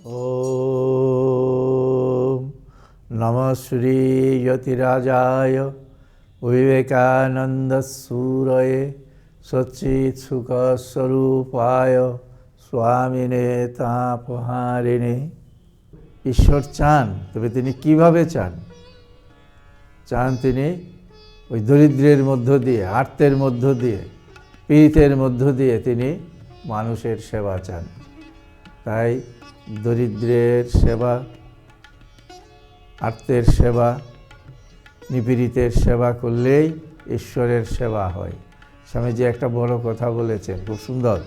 ॐ नमः श्रीयतिराजाय विवेकानन्दसूरये সচিৎসুখস্বরূপায় স্বামিনে তাপহারিণে ঈশ্বর চান, তবে তিনি কীভাবে চান? চান তিনি ওই দরিদ্রের মধ্য দিয়ে, আর্তের মধ্য দিয়ে, পীড়িতের মধ্য দিয়ে তিনি মানুষের সেবা চান। তাই দরিদ্রের সেবা, আর্তের সেবা, নিপীড়িতের সেবা করলেই ঈশ্বরের সেবা হয়। স্বামীজি একটা বড় কথা বলেছেন, খুব সুন্দর।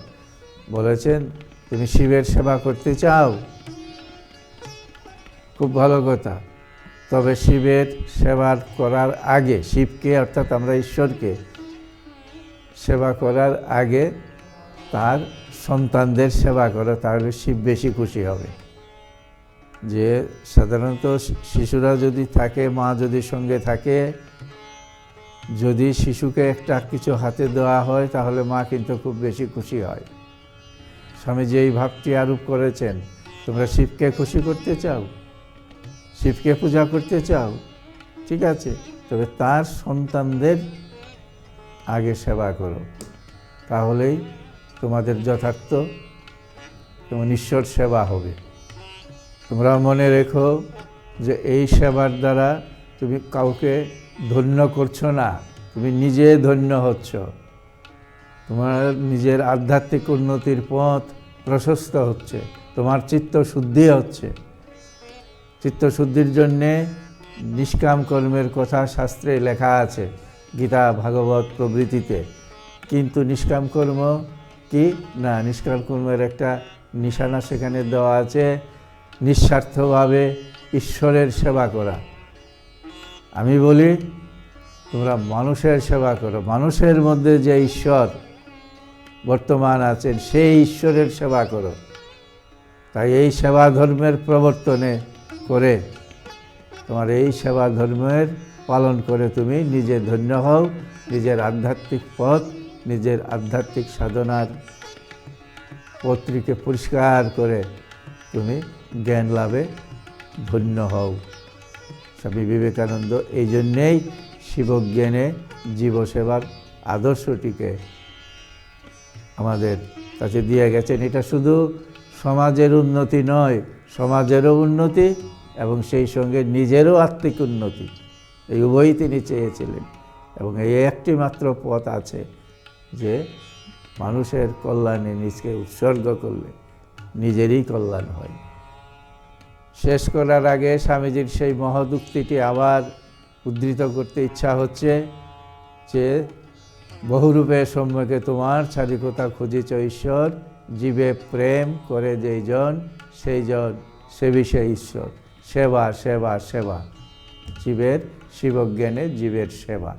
বলেছেন, তুমি শিবের সেবা করতে চাও? খুব ভালো কথা। তবে শিবের সেবার করার আগে, শিবকে অর্থাৎ আমরা ঈশ্বরকে সেবা করার আগে তার সন্তানদের সেবা করো, তাহলে শিব বেশি খুশি হবে। যে সাধারণত শিশুরা যদি থাকে, মা যদি সঙ্গে থাকে, যদি শিশুকে একটা কিছু হাতে দেওয়া হয়, তাহলে মা কিন্তু খুব বেশি খুশি হয়। স্বামীজি এই ভাবটি আরোপ করেছেন, তোমরা শিবকে খুশি করতে চাও? শিবকে পূজা করতে চাও? ঠিক আছে, তবে তার সন্তানদের আগে সেবা করো। তাহলেই তোমাদের যথার্থ, তোমার ঈশ্বর সেবা হবে। তোমরা মনে রেখো যে এই সেবার দ্বারা তুমি কাউকে ধন্য করছ না, তুমি নিজে ধন্য হচ্ছ। তোমার নিজের আধ্যাত্মিক উন্নতির পথ প্রশস্ত হচ্ছে, তোমার চিত্ত শুদ্ধি হচ্ছে। চিত্তশুদ্ধির জন্যে নিষ্কাম কর্মের কথা শাস্ত্রে লেখা আছে, গীতা, ভাগবত প্রভৃতিতে। কিন্তু নিষ্কাম কর্ম কি? না নিষ্কাম কর্মের একটা নিশানা সেখানে দেওয়া আছে, নিঃস্বার্থভাবে ঈশ্বরের সেবা করা। আমি বলি, তোমরা মানুষের সেবা করো। মানুষের মধ্যে যে ঈশ্বর বর্তমান আছেন, সেই ঈশ্বরের সেবা করো। তাই এই সেবা ধর্মের প্রবর্তনে করে, তোমার এই সেবা ধর্মের পালন করে তুমি নিজে ধন্য হও, নিজের আধ্যাত্মিক পথ নিজের আধ্যাত্মিক সাধনার পত্রিকে পরিষ্কার করে তুমি জ্ঞান লাভে ধন্য হও। স্বামী বিবেকানন্দ, এই জন্যেই শিবজ্ঞানে জীবসেবার আদর্শটিকে আমাদের কাছে দিয়ে গেছেন। এটা শুধু সমাজের উন্নতি নয়, সমাজেরও উন্নতি এবং সেই সঙ্গে নিজেরও আত্মিক উন্নতি। এই উভয়ই তিনি চেয়েছিলেন এবং এই একটি মাত্র পথ আছে যে মানুষের কল্যাণে নিজকে উৎসর্গ করলে নিজেরই কল্যাণ হয়। শেষ করার আগে স্বামীজির সেই মহৎ উক্তিটি আবার উদ্ধৃত করতে ইচ্ছা হচ্ছে যে বহুরূপে সম্মুখে তোমার চারিকতা খুঁজিছ ঈশ্বর, জীবে প্রেম করে যেই জন, সেই জন সে বিষয়ে ঈশ্বর। সেবা সেবা সেবা। জীবের শিবজ্ঞানে জীবের সেবা।